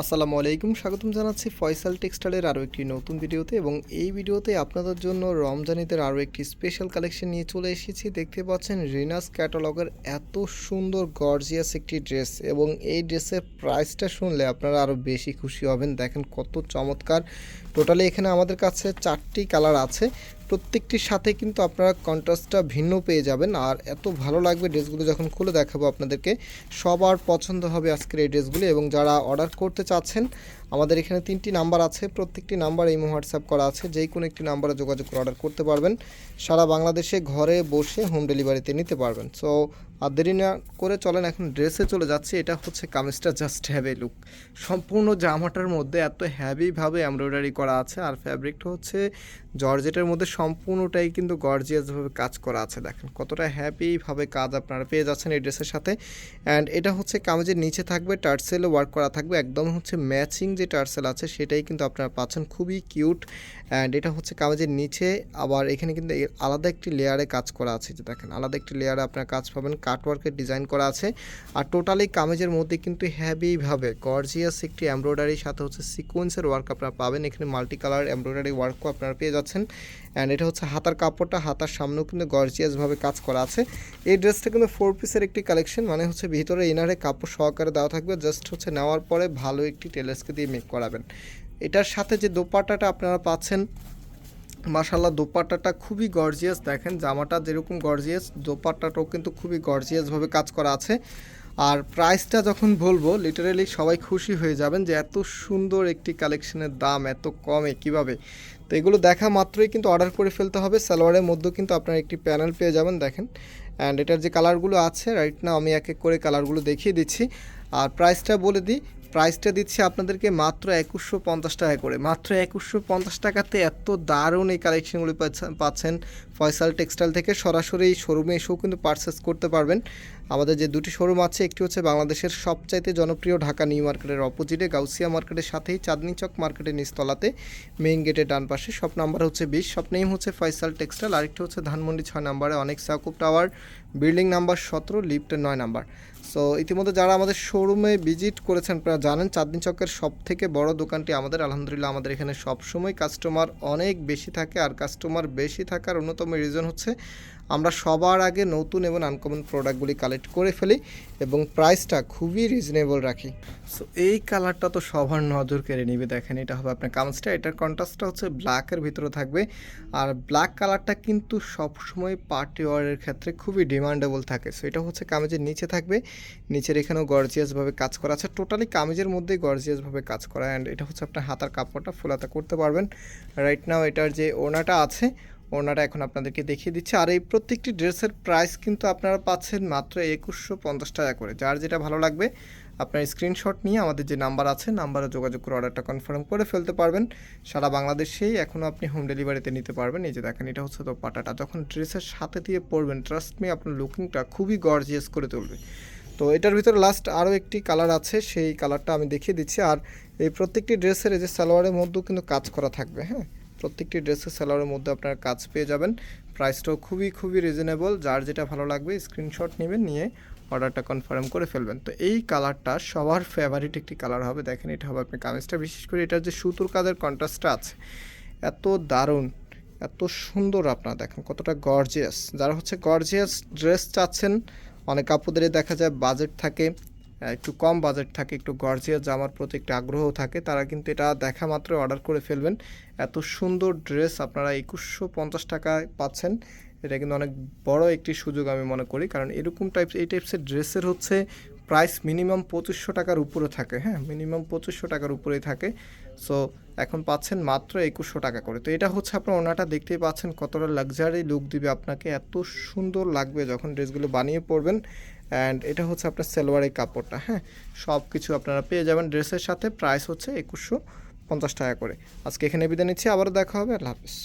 আসসালামু আলাইকুম, স্বাগতম জানাচ্ছি ফয়সাল টেক্সটাইলের আরও একটি নতুন ভিডিওতে এবং এই ভিডিওতে আপনাদের জন্য রমজানিদের আরও একটি স্পেশাল কালেকশন নিয়ে চলে এসেছি। দেখতে পাচ্ছেন রিনাস ক্যাটালগের এত সুন্দর গর্জিয়াস একটি ড্রেস এবং এই ড্রেসের প্রাইসটা শুনলে আপনারা আরও বেশি খুশি হবেন। দেখেন কত চমৎকার। টোটালি এখানে আমাদের কাছে চারটি কালার আছে। প্রত্যেকটির সাথে কিন্তু আপনারা কন্ট্রাস্টটা ভিন্ন পেয়ে যাবেন। আর এত ভালো লাগবে ড্রেসগুলো যখন খুলে দেখাবো আপনাদেরকে, সবার পছন্দ হবে আজকের এই ড্রেসগুলো এবং যারা অর্ডার করতে চাচ্ছেন, আমাদের এখানে তিনটি নাম্বার আছে, প্রত্যেকটি নাম্বার এই হোয়াটসঅ্যাপ করা আছে যে কোনো একটি নাম্বারে যোগাযোগ করে অর্ডার করতে পারবেন। সারা বাংলাদেশে ঘরে বসে হোম ডেলিভারিতে নিতে পারবেন। সো আর দেরি না করে চলেন, এখন ড্রেসে চলে যাচ্ছি। এটা হচ্ছে কামিজটা জাস্ট হ্যাভি লুক সম্পূর্ণ জামাটার মধ্যে এত হ্যাভিভাবে এমব্রয়ডারি করা আছে। আর ফ্যাব্রিকটা হচ্ছে জর্জেটের মধ্যে সম্পূর্ণটাই কিন্তু গর্জিয়াসভাবে কাজ করা আছে। দেখেন কতটা হ্যাপিভাবে কাজ আপনারা পেয়ে যাচ্ছেন এই ড্রেসের সাথে। অ্যান্ড এটা হচ্ছে কামিজের নিচে থাকবে, টার্সেলে ওয়ার্ক করা থাকবে। একদম হচ্ছে ম্যাচিং যে টার্সেল আছে, সেটাই কিন্তু আপনারা পাচ্ছেন। খুবই কিউট অ্যান্ড এটা হচ্ছে কামিজের নিচে। আবার এখানে কিন্তু আলাদা একটি লেয়ারে কাজ করা আছে। যে দেখেন, আলাদা একটি লেয়ারে আপনার কাজ পাবেন। কাটওয়ার্কের ডিজাইন করা আছে। আর টোটালি কামেজের মধ্যে কিন্তু হ্যাভিভাবে গর্জিয়াস একটি এমব্রয়ডারির সাথে হচ্ছে সিকোয়েন্সের ওয়ার্ক আপনারা পাবেন। এখানে মাল্টি কালার এমব্রয়ডারি ওয়ার্কও আপনারা পেয়ে যাচ্ছেন। অ্যান্ড এটা হচ্ছে হাতার কাপড়টা, হাতার সামনেও কিন্তু গর্জিয়াসভাবে কাজ করা আছে। এই ড্রেসটা কিন্তু ফোর পিসের একটি কালেকশন মানে হচ্ছে ভিতরে ইনারে কাপড় সহকারে দেওয়া থাকবে। জাস্ট হচ্ছে নেওয়ার পরে ভালো একটি টেলার্সকে দিয়ে মেক করাবেন। এটার সাথে যে দোপাট্টাটা আপনারা পাচ্ছেন মাশাল্লাহ দোপাট্টাটা খুবই গর্জিয়াস দেখেন, জামাটা যেরকম গর্জিয়াস দোপাট্টাটাও কিন্তু খুবই গর্জিয়াসভাবে কাজ করা আছে। আর প্রাইসটা যখন বলব লিটারেলি সবাই খুশি হয়ে যাবেন যে এত সুন্দর একটি কালেকশনের দাম, এত কমে কীভাবে? তো এগুলো দেখা মাত্রই কিন্তু অর্ডার করে ফেলতে হবে। সালোয়ারের মধ্যেও কিন্তু আপনার একটি প্যানেল পেয়ে যাবেন, দেখেন। অ্যান্ড এটার যে কালারগুলো আছে রাইট না আমি এক এক করে কালারগুলো দেখিয়ে দিচ্ছি। আর প্রাইসটা বলে দিই প্রাইসটা দিচ্ছি আপনাদেরকে মাত্র একুশশো পঞ্চাশ টাকা করে। মাত্র একুশশো পঞ্চাশ টাকাতে এত দারুণ এই কালেকশনগুলি পাচ্ছেন- ফয়সাল টেক্সটাইল থেকে সরাসরি এই শোরুমে এসেও কিন্তু পারচেস করতে পারবেন। আমাদের যে দুটি শোরুম আছে, একটি হচ্ছে বাংলাদেশের সবচাইতে জনপ্রিয় ঢাকা নিউ মার্কেটের অপোজিটে গাউসিয়া মার্কেটের সাথেই চাঁদনি চক মার্কেটের নিচতলাতে মেইন গেটের ডান পাশে। সব নাম্বার হচ্ছে বিশ সব নেম হচ্ছে ফয়সাল টেক্সটাইল। আরেকটি হচ্ছে ধানমন্ডি ছয় নাম্বারে অনেক সাকুব টাওয়ার বিল্ডিং নাম্বার সতেরো লিফটের নয় নাম্বার সো ইতিমধ্যে যারা আমাদের শোরুমে ভিজিট করেছেন, আপনারা জানেন চাঁদনি চকের সব থেকে বড় দোকানটি আমাদের, আলহামদুলিল্লাহ আমাদের এখানে সবসময় কাস্টমার অনেক বেশি থাকে আর কাস্টমার বেশি থাকার অন্যতম রিজন হচ্ছে আমরা সবার আগে নতুন এবং আনকমন প্রোডাক্টগুলি কালেক্ট করে ফেলি এবং প্রাইসটা খুবই রিজনেবল রাখি। সো এই কালারটা তো সবার নজর কেড়ে নিবে, দেখেন এটা হবে আপনার কামসটা এটার কন্ট্রাস্টটা হচ্ছে ব্ল্যাকের ভিতরে থাকবে আর ব্ল্যাক কালারটা কিন্তু সবসময় পার্টি ওয়ারের ক্ষেত্রে খুবই ডিমান্ডেবল থাকে। সো এটা হচ্ছে কামেজের নিচে থাকবে নিচের এখানেও গর্জিয়াসভাবে কাজ করা আছে। টোটালি কামিজের মধ্যেই গর্জিয়াসভাবে কাজ করা। অ্যান্ড এটা হচ্ছে আপনার হাতার কাপড়টা ফুলাতা করতে পারবেন। রাইট নাও এটার যে ওনাটা আছে ওনাটা এখন আপনাদেরকে দেখিয়ে দিচ্ছে। আর এই প্রত্যেকটি ড্রেসের প্রাইস কিন্তু আপনারা পাচ্ছেন মাত্র একুশশো পঞ্চাশ টাকা করে। যার যেটা ভালো লাগবে, আপনার স্ক্রিনশট নিয়ে আমাদের যে নাম্বার আছে নাম্বারে যোগাযোগ করে অর্ডারটা কনফার্ম করে ফেলতে পারবেন। সারা বাংলাদেশেই এখনও আপনি হোম ডেলিভারিতে নিতে পারবেন। এই যে দেখেন, এটা হচ্ছে তো পাটাটা যখন ড্রেসের সাথে দিয়ে পরবেন ট্রাস্ট মি আপনার লুকিংটা খুবই গর্জিয়াস করে তুলবে। তো এটার ভিতরে লাস্ট আরও একটি কালার আছে, সেই কালারটা আমি দেখিয়ে দিচ্ছি। আর এই প্রত্যেকটি ড্রেসের যে সালোয়ারের মধ্যেও কিন্তু কাজ করা থাকবে হ্যাঁ? প্রত্যেকটি ড্রেসের সালোয়ারের মধ্যে আপনারা কাজ পেয়ে যাবেন। প্রাইসটাও খুবই খুবই রিজনেবল যার যেটা ভালো লাগবে স্ক্রিনশট নেবেন, নিয়ে অর্ডারটা কনফার্ম করে ফেলবেন। তো এই কালারটা সবার ফেভারিট একটি কালার হবে। দেখেন, এটা হবে আপনার কামিজটা। বিশেষ করে এটার যে সুতোর কাজের কন্ট্রাস্টটা আছে, এত দারুণ, এত সুন্দর আপনারা। দেখেন, কতটা গর্জিয়াস যারা হচ্ছে গর্জিয়াস ড্রেস চাচ্ছেন অনেক আপুদেরই দেখা যায় বাজেট থাকে একটু কম বাজেট থাকে, একটু গর্জিয়াস জামার প্রতি একটু আগ্রহ থাকে, তারা কিন্তু এটা দেখা মাত্র অর্ডার করে ফেলবেন। এত সুন্দর ড্রেস আপনারা একুশশো পঞ্চাশ টাকায় পাচ্ছেন, এটা কিন্তু অনেক বড় একটি সুযোগ আমি মনে করি, কারণ এরকম টাইপ এই টাইপসের ড্রেসের হচ্ছে প্রাইস মিনিমাম পঁচিশশো টাকার উপরে থাকে হ্যাঁ মিনিমাম পঁচিশশো টাকার উপরেই থাকে। সো এখন পাচ্ছেন মাত্র একুশশো টাকা করে। তো এটা হচ্ছে আপনার ওনাটা দেখতেই পাচ্ছেন কতটা লাক্সারি লুক দিবে আপনাকে। এত সুন্দর লাগবে যখন ড্রেসগুলো বানিয়ে পরবেন। অ্যান্ড এটা হচ্ছে আপনার সেলোয়ারের কাপড়টা হ্যাঁ? সব কিছু আপনারা পেয়ে যাবেন ড্রেসের সাথে। প্রাইস হচ্ছে একুশশো পঞ্চাশ টাকা করে। আজকে এখানে বিদায় নিচ্ছি, আবারও দেখা হবে। আল্লাহ হাফিজ।